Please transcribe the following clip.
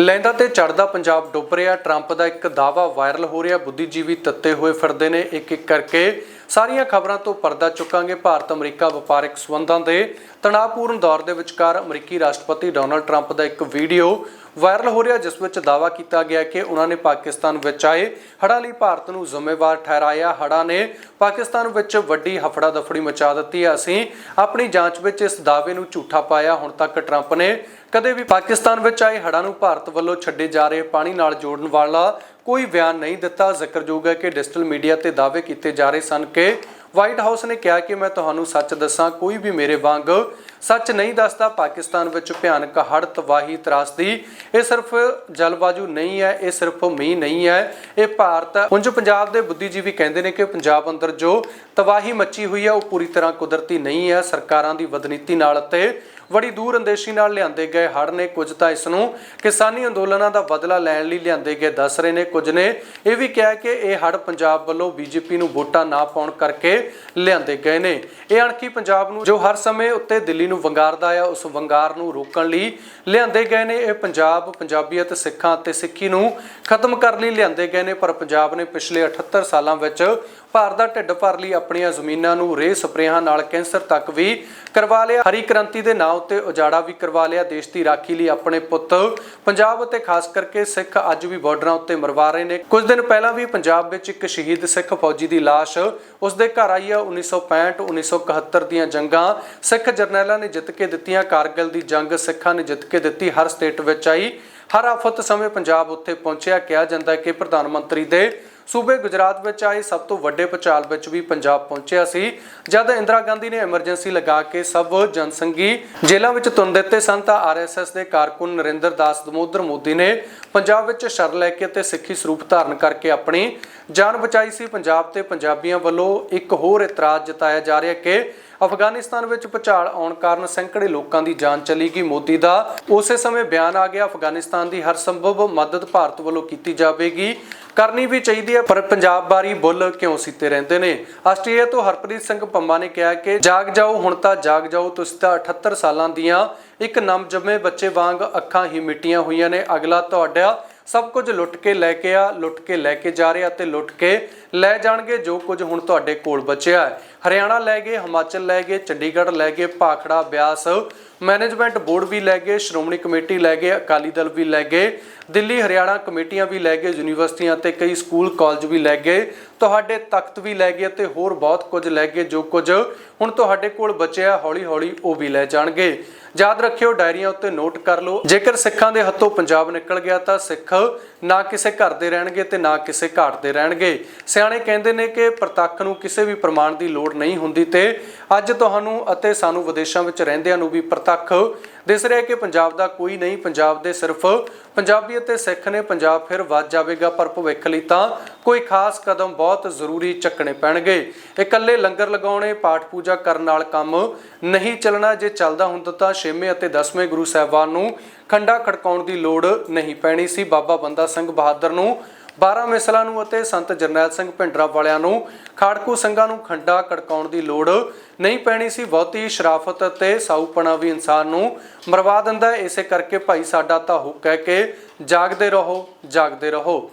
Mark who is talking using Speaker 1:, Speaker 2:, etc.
Speaker 1: ਲੈਂਦਾ ਤੇ ਚੜਦਾ ਪੰਜਾਬ ਡੁੱਬ ਰਿਹਾ। ਟਰੰਪ ਦਾ ਇੱਕ ਦਾਵਾ ਵਾਇਰਲ ਹੋ ਰਿਹਾ। ਬੁੱਧੀਜੀਵੀ ਤੱਤੇ ਹੋਏ ਫਿਰਦੇ ਨੇ ਇੱਕ ਇੱਕ ਕਰਕੇ। ਸਾਰੀਆਂ ਖਬਰਾਂ ਤੋਂ ਪਰਦਾ ਚੁੱਕਾਂਗੇ ਭਾਰਤ ਅਮਰੀਕਾ ਵਪਾਰਕ ਸਬੰਧਾਂ ਦੇ। ਤਣਾਅਪੂਰਨ ਦੌਰ ਦੇ ਵਿਚਕਾਰ ਅਮਰੀਕੀ ਰਾਸ਼ਟਰਪਤੀ ਡੋਨਲਡ ਟਰੰਪ ਦਾ ਇੱਕ ਵੀਡੀਓ ਵਾਇਰਲ ਹੋ ਰਿਹਾ, ਜਿਸ ਵਿੱਚ ਦਾਵਾ ਕੀਤਾ ਗਿਆ ਕਿ ਉਹਨਾਂ ਨੇ ਪਾਕਿਸਤਾਨ ਵਿੱਚ ਆਏ। ਹੜ੍ਹਾਂ ਲਈ ਭਾਰਤ ਨੂੰ ਜ਼ਿੰਮੇਵਾਰ ਠਹਿਰਾਇਆ। ਹੜ੍ਹਾਂ ਨੇ ਪਾਕਿਸਤਾਨ ਵਿੱਚ ਵੱਡੀ ਹਫੜਾ ਦਫੜੀ ਮਚਾ ਦਿੱਤੀ। ਹੈ ਅਸੀਂ ਆਪਣੀ ਜਾਂਚ ਵਿੱਚ ਇਸ ਦਾਅਵੇ ਨੂੰ ਝੂਠਾ ਪਾਇਆ। ਹੁਣ ਤੱਕ ਟਰੰਪ ਨੇ ਕਦੇ ਵੀ ਪਾਕਿਸਤਾਨ ਵਿੱਚ ਆਏ ਹੜ੍ਹਾਂ ਨੂੰ ਭਾਰਤ ਵੱਲੋਂ ਛੱਡੇ ਜਾ ਰਹੇ ਪਾਣੀ ਨਾਲ ਜੋੜਨ ਵਾਲਾ ਕੋਈ ਬਿਆਨ ਨਹੀਂ ਦਿੱਤਾ, ਜ਼ਿਕਰਯੋਗ ਹੈ ਕਿ ਡਿਜੀਟਲ ਮੀਡੀਆ ਤੇ ਦਾਅਵੇ ਕੀਤੇ ਜਾ ਰਹੇ ਸਨ ਕਿ ਵਾਈਟ ਹਾਊਸ ਨੇ ਕਿਹਾ ਕਿ ਮੈਂ ਤੁਹਾਨੂੰ ਸੱਚ ਦੱਸਾਂ, ਕੋਈ ਵੀ ਮੇਰੇ ਵਾਂਗ ਸੱਚ ਨਹੀਂ ਦੱਸਦਾ। ਪਾਕਿਸਤਾਨ ਵਿੱਚ ਭਿਆਨਕ ਹੜ੍ਹ ਤਬਾਹੀ ਤਰਾਸਦੀ ਇਹ ਸਿਰਫ ਜਲਵਾਯੂ ਨਹੀਂ ਹੈ, ਇਹ ਸਿਰਫ ਮੀਂਹ ਨਹੀਂ ਹੈ, ਇਹ ਭਾਰਤ ਉਂਝ ਪੰਜਾਬ ਦੇ ਬੁੱਧੀਜੀਵੀ ਕਹਿੰਦੇ ਨੇ ਕਿ ਪੰਜਾਬ ਅੰਦਰ ਜੋ ਤਬਾਹੀ ਮੱਚੀ ਹੋਈ ਹੈ, ਉਹ ਪੂਰੀ ਤਰ੍ਹਾਂ ਕੁਦਰਤੀ ਨਹੀਂ ਹੈ। ਸਰਕਾਰਾਂ ਦੀ ਬਦਨੀਤੀ ਨਾਲ ਅਤੇ ਬੜੀ ਦੂਰ ਅੰਦੇਸ਼ੀ ਨਾਲ ਲਿਆਂਦੇ ਗਏ ਹੜ੍ਹ ਨੇ ਕੁਝ ਤਾਂ ਇਸ ਨੂੰ ਕਿਸਾਨੀ ਅੰਦੋਲਨਾਂ ਦਾ ਬਦਲਾ ਲੈਣ ਲਈ ਲਿਆਂਦੇ ਗਏ ਦੱਸ ਰਹੇ ਨੇ। ਕੁਝ ਨੇ ਇਹ ਵੀ ਕਿਹਾ ਕਿ ਇਹ ਹੜ੍ਹ ਪੰਜਾਬ ਵੱਲੋਂ ਬੀਜੇਪੀ ਨੂੰ ਵੋਟਾਂ ਨਾ ਪਾਉਣ ਕਰਕੇ ਲਿਆਂਦੇ ਗਏ ਨੇ। ਇਹ ਅਣਖੀ ਪੰਜਾਬ ਨੂੰ ਜੋ ਹਰ ਸਮੇਂ ਉੱਤੇ ਦਿੱਲੀ ਨੂੰ ਵੰਗਾਰਦਾ ਆ, ਉਸ ਵੰਗਾਰ ਨੂੰ ਰੋਕਣ ਲਈ ਲਿਆਂਦੇ ਗਏ ਨੇ। ਇਹ ਪੰਜਾਬ, ਪੰਜਾਬੀਅਤ, ਸਿੱਖਾਂ ਅਤੇ ਸਿੱਖੀ ਨੂੰ ਖਤਮ ਕਰਨ ਲਈ ਲਿਆਂਦੇ ਗਏ ਨੇ, ਪਰ ਪੰਜਾਬ ਨੇ ਪਿਛਲੇ 78 ਸਾਲਾਂ ਵਿੱਚ ਭਾਰਤ ਦਾ ਢਿੱਡ ਭਰ ਲਈ ਆਪਣੀਆਂ ਜ਼ਮੀਨਾਂ ਨੂੰ ਰੇ ਸਪਰੇਹਾਂ ਨਾਲ ਕੈਂਸਰ ਤੱਕ ਵੀ ਕਰਵਾ ਲਿਆ। ਹਰੀ ਕ੍ਰਾਂਤੀ ਦੇ ਨਾਂ ਉੱਤੇ ਉਜਾੜਾ ਵੀ ਕਰਵਾ ਲਿਆ। ਦੇਸ਼ ਦੀ ਰਾਖੀ ਲਈ ਆਪਣੇ ਪੁੱਤ ਪੰਜਾਬ ਅਤੇ ਖਾਸ ਕਰਕੇ ਸਿੱਖ ਅੱਜ ਵੀ ਬਾਰਡਰਾਂ ਉੱਤੇ ਮਰਵਾ ਰਹੇ ਨੇ। ਕੁਝ ਦਿਨ ਪਹਿਲਾਂ ਵੀ ਪੰਜਾਬ ਵਿੱਚ ਇੱਕ ਸ਼ਹੀਦ ਸਿੱਖ ਫੌਜੀ ਦੀ ਲਾਸ਼ ਉਸ ਦੇ ਘਰ ਆਈ ਆ 1965 1971 ਦੀਆਂ ਜੰਗਾਂ ਸਿੱਖ ਜਰਨੈਲਾਂ ਨੇ ਜਿੱਤ ਕੇ ਦਿੱਤੀਆਂ। ਕਾਰਗਿਲ ਦੀ ਜੰਗ ਸਿੱਖਾਂ ਨੇ ਜਿੱਤ ਕੇ ਦਿੱਤੀ। ਹਰ ਸਟੇਟ ਵਿੱਚ ਆਈ। ਹਰ ਆਫਤ ਸਮੇਂ ਪੰਜਾਬ ਉੱਥੇ ਪਹੁੰਚਿਆ। ਕਿਹਾ ਜਾਂਦਾ ਕਿ ਪ੍ਰਧਾਨ ਮੰਤਰੀ ਦੇ ਸੂਬੇ ਗੁਜਰਾਤ ਵਿੱਚ ਆਏ ਸਭ ਤੋਂ ਵੱਡੇ ਪਚਾਲ ਵਿੱਚ ਵੀ ਪੰਜਾਬ ਪਹੁੰਚਿਆ ਸੀ, ਜਦ ਇੰਦਰਾ ਗਾਂਧੀ ਨੇ ਐਮਰਜੈਂਸੀ ਲਗਾ ਕੇ ਸਭ ਜਨਸੰਗੀ ਜੇਲ੍ਹਾਂ ਵਿੱਚ ਤੁੰਨ ਦਿੱਤੇ ਸਨ, ਤਾਂ ਆਰਐਸਐਸ ਦੇ ਕਾਰਕੁਨ ਨਰਿੰਦਰ ਦਾਸ ਦਮੋਦਰ ਮੋਦੀ ਨੇ ਪੰਜਾਬ ਵਿੱਚ ਸ਼ਰ ਲੈ ਕੇ ਤੇ ਸਿੱਖੀ ਸਰੂਪ ਧਾਰਨ ਕਰਕੇ ਆਪਣੀ ਜਾਨ ਬਚਾਈ ਸੀ। ਪੰਜਾਬ ਤੇ ਪੰਜਾਬੀਆਂ ਵੱਲੋਂ ਇੱਕ ਹੋਰ ਇਤਰਾਜ਼ ਜਤਾਇਆ ਜਾ ਰਿਹਾ ਕਿ ਅਫਗਾਨਿਸਤਾਨ ਵਿੱਚ ਭੁਚਾਲ ਆਉਣ ਕਾਰਨ ਸੈਂਕੜੇ ਲੋਕਾਂ ਦੀ ਜਾਨ ਚਲੀ ਗਈ ਮੋਦੀ ਦਾ। ਉਸੇ ਸਮੇਂ ਬਿਆਨ ਆ ਗਿਆ, ਅਫਗਾਨਿਸਤਾਨ ਦੀ ਹਰ ਸੰਭਵ ਮਦਦ ਭਾਰਤ ਵੱਲੋਂ ਕੀਤੀ ਜਾਵੇਗੀ। ਕਰਨੀ ਵੀ ਚਾਹੀਦੀ ਹੈ, ਪਰ ਪੰਜਾਬ ਬਾਰੀ ਬੁੱਲ ਕਿਉਂ ਸੀਤੇ ਰਹਿੰਦੇ ਨੇ? ਆਸਟ੍ਰੇਲੀਆ ਤੋਂ ਹਰਪ੍ਰੀਤ ਸਿੰਘ ਪੰਮਾ ਨੇ ਕਿਹਾ ਕਿ ਜਾਗ ਜਾਓ, ਹੁਣ ਤਾਂ ਜਾਗ ਜਾਓ, ਤੁਸੀਂ ਤਾਂ 78 ਸਾਲਾਂ ਦੀਆਂ ਇੱਕ ਨਵਜੰਮੇ ਬੱਚੇ ਵਾਂਗ ਅੱਖਾਂ ਹੀ ਮਿੱਟੀਆਂ ਹੋਈਆਂ ਨੇ। ਅਗਲਾ ਤੁਹਾਡਾ ਸਭ ਕੁਝ ਲੁੱਟ ਕੇ ਲੈ ਕੇ ਆ, ਲੁੱਟ ਕੇ ਲੈ ਕੇ ਜਾ ਰਿਹਾ ਤੇ ਲੁੱਟ ਕੇ ਲੈ ਜਾਣਗੇ ਜੋ ਕੁਝ ਹੁਣ ਤੁਹਾਡੇ ਕੋਲ ਬਚਿਆ ਹੈ। ਹਰਿਆਣਾ ਲੈ ਗਏ, ਹਿਮਾਚਲ ਲੈ ਗਏ, ਚੰਡੀਗੜ੍ਹ ਲੈ ਗਏ, ਭਾਖੜਾ, ਬਿਆਸ ਮੈਨੇਜਮੈਂਟ ਬੋਰਡ ਵੀ ਲੈ ਗਏ, ਸ਼੍ਰੋਮਣੀ ਕਮੇਟੀ ਲੈ ਗਏ, ਅਕਾਲੀ ਦਲ ਵੀ ਲੈ ਗਏ, ਦਿੱਲੀ, ਹਰਿਆਣਾ ਕਮੇਟੀਆਂ ਵੀ ਲੈ ਗਏ, ਯੂਨੀਵਰਸਿਟੀਆਂ ਤੇ ਕਈ ਸਕੂਲ, ਕਾਲਜ ਵੀ ਲੈ ਗਏ, ਤੁਹਾਡੇ ਤਖਤ ਵੀ ਲੈ ਗਏ ਤੇ ਹੋਰ ਬਹੁਤ ਕੁਝ ਲੈ ਗਏ, ਜੋ ਕੁਝ ਹੁਣ ਤੁਹਾਡੇ ਕੋਲ ਬਚਿਆ ਹੌਲੀ ਹੌਲੀ ਉਹ ਵੀ ਲੈ ਜਾਣਗੇ। ਯਾਦ ਰੱਖਿਓ, ਡਾਇਰੀਆਂ ਉੱਤੇ ਨੋਟ ਕਰ ਲਓ। ਜੇਕਰ ਸਿੱਖਾਂ ਦੇ ਹੱਥੋਂ ਪੰਜਾਬ ਨਿਕਲ ਗਿਆ ਤਾਂ ਸਿੱਖ ਨਾ ਕਿਸੇ ਘਰ ਦੇ ਰਹਿਣਗੇ ਤੇ ਨਾ ਕਿਸੇ ਘਾਟ ਦੇ ਰਹਿਣਗੇ। ਸਿਆਣੇ ਕਹਿੰਦੇ ਨੇ ਕਿ ਪ੍ਰਤੱਖ ਨੂੰ ਕਿਸੇ ਵੀ ਪ੍ਰਮਾਣ ਦੀ ਲੋੜ ਨਹੀਂ ਹੁੰਦੀ ਤੇ ਅੱਜ ਤੁਹਾਨੂੰ ਅਤੇ ਸਾਨੂੰ ਵਿਦੇਸ਼ਾਂ ਵਿੱਚ ਰਹਿੰਦਿਆਂ ਨੂੰ ਵੀ ਪ੍ਰਤੱਖ ਦਿਸ ਰਿਹਾ ਕਿ ਪੰਜਾਬ ਦਾ ਕੋਈ ਨਹੀਂ, ਪੰਜਾਬ ਦੇ ਸਿਰਫ ਪੰਜਾਬੀ ਅਤੇ ਸਿੱਖ ਨੇ ਪੰਜਾਬ ਫਿਰ ਵੱਧ ਜਾਵੇਗਾ, ਪਰ ਭਵਿੱਖ ਲਈ ਤਾਂ ਕੋਈ ਖਾਸ ਕਦਮ ਬਹੁਤ ਜ਼ਰੂਰੀ ਚੱਕਣੇ ਪੈਣਗੇ। ਇਕੱਲੇ ਲੰਗਰ ਲਗਾਉਣੇ, ਪਾਠ ਪੂਜਾ ਕਰਨ ਨਾਲ ਕੰਮ ਨਹੀਂ ਚੱਲਣਾ, ਜੇ ਚੱਲਦਾ ਹੁੰਦਾ ਤਾਂ ਛੇਵੇਂ ਅਤੇ 10ਵੇਂ ਗੁਰੂ ਸਾਹਿਬਾਨ ਨੂੰ ਖੰਡਾ ਖੜਕਾਉਣ ਦੀ ਲੋੜ ਨਹੀਂ ਪੈਣੀ ਸੀ। ਬਾਬਾ ਬੰਦਾ ਸਿੰਘ ਬਹਾਦਰ ਨੂੰ 12 ਮਿਸਲਾਂ ਨੂੰ ਅਤੇ ਸੰਤ ਜਰਨੈਲ ਸਿੰਘ ਭਿੰਡਰਾ ਵਾਲਿਆਂ ਨੂੰ ਖਾੜਕੂ ਸਿੰਘਾਂ ਨੂੰ ਖੰਡਾ ਖੜਕਾਉਣ ਦੀ ਲੋੜ ਨਹੀਂ ਪੈਣੀ ਸੀ। ਬਹੁਤੀ ਸ਼ਰਾਫਤ ਅਤੇ ਸਾਊਪਣਾ ਵੀ ਇਨਸਾਨ ਨੂੰ ਮਰਵਾ ਦਿੰਦਾ ਹੈ। ਇਸੇ ਕਰਕੇ ਭਾਈ ਸਾਡਾ ਤਾਂ ਹੁੱਕ ਹੈ ਕਿ ਜਾਗਦੇ ਰਹੋ ਜਾਗਦੇ ਰਹੋ।